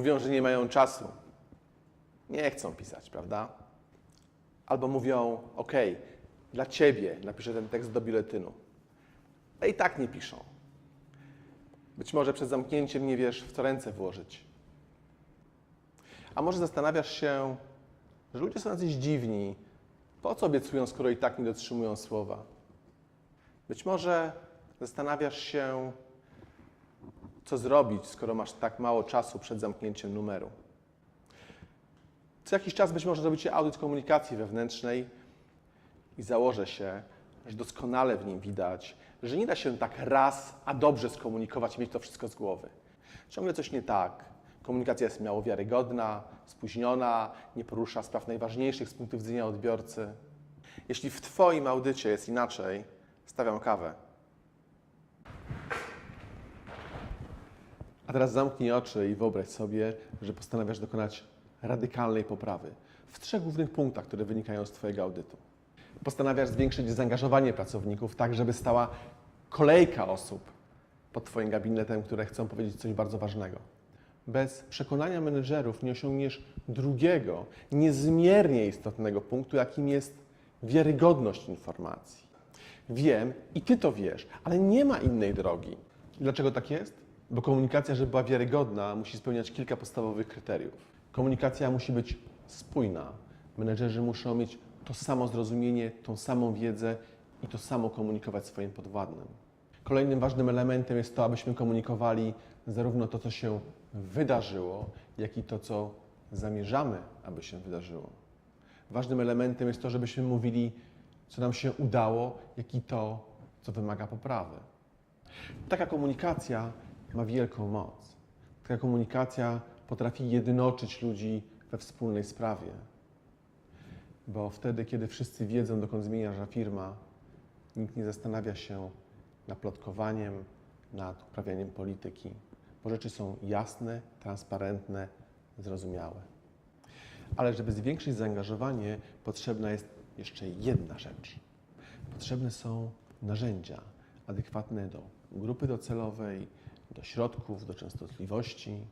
Mówią, że nie mają czasu. Nie chcą pisać, prawda? Albo mówią, ok, dla ciebie napiszę ten tekst do biuletynu. A i tak nie piszą. Być może przed zamknięciem nie wiesz, w co ręce włożyć. A może zastanawiasz się, że ludzie są jacyś dziwni. Po co obiecują, skoro i tak nie dotrzymują słowa? Być może zastanawiasz się, co zrobić, skoro masz tak mało czasu przed zamknięciem numeru. Co jakiś czas być może zrobicie audyt komunikacji wewnętrznej i założę się, że doskonale w nim widać, że nie da się tak raz, a dobrze skomunikować i mieć to wszystko z głowy. Ciągle coś nie tak. Komunikacja jest mało wiarygodna, spóźniona, nie porusza spraw najważniejszych z punktu widzenia odbiorcy. Jeśli w Twoim audycie jest inaczej, stawiam kawę. A teraz zamknij oczy i wyobraź sobie, że postanawiasz dokonać radykalnej poprawy w trzech głównych punktach, które wynikają z Twojego audytu. Postanawiasz zwiększyć zaangażowanie pracowników, tak żeby stała kolejka osób pod Twoim gabinetem, które chcą powiedzieć coś bardzo ważnego. Bez przekonania menedżerów nie osiągniesz drugiego, niezmiernie istotnego punktu, jakim jest wiarygodność informacji. Wiem i Ty to wiesz, ale nie ma innej drogi. Dlaczego tak jest? Bo komunikacja, żeby była wiarygodna, musi spełniać kilka podstawowych kryteriów. Komunikacja musi być spójna. Menedżerzy muszą mieć to samo zrozumienie, tą samą wiedzę i to samo komunikować swoim podwładnym. Kolejnym ważnym elementem jest to, abyśmy komunikowali zarówno to, co się wydarzyło, jak i to, co zamierzamy, aby się wydarzyło. Ważnym elementem jest to, żebyśmy mówili, co nam się udało, jak i to, co wymaga poprawy. Taka komunikacja ma wielką moc. Taka komunikacja potrafi jednoczyć ludzi we wspólnej sprawie. Bo wtedy, kiedy wszyscy wiedzą, dokąd zmienia się firma, nikt nie zastanawia się nad plotkowaniem, nad uprawianiem polityki, bo rzeczy są jasne, transparentne, zrozumiałe. Ale żeby zwiększyć zaangażowanie, potrzebna jest jeszcze jedna rzecz. Potrzebne są narzędzia adekwatne do grupy docelowej, do środków, do częstotliwości.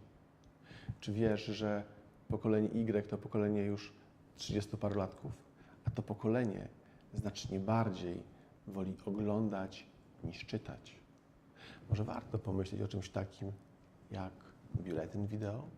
Czy wiesz, że pokolenie Y to pokolenie już 30-parolatków, a to pokolenie znacznie bardziej woli oglądać niż czytać? Może warto pomyśleć o czymś takim jak biuletyn wideo?